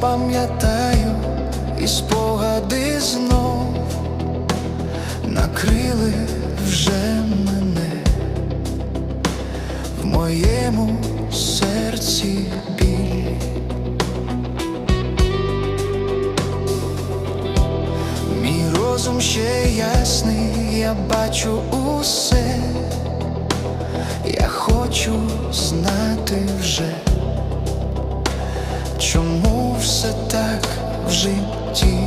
пам'ятаю, і спогади знов накрили вже мене в моєму серці біль. Мій розум ще ясний, я бачу усе, я хочу знати вже, чому все так в житті.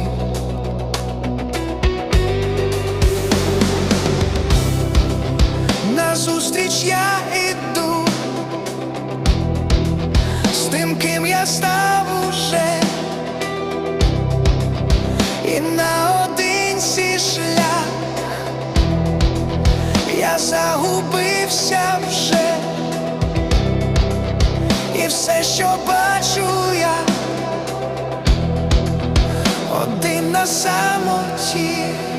Назустріч я іду з тим, ким я став уже. І наодинці шлях я загубився вже, і все, що бачу самоті.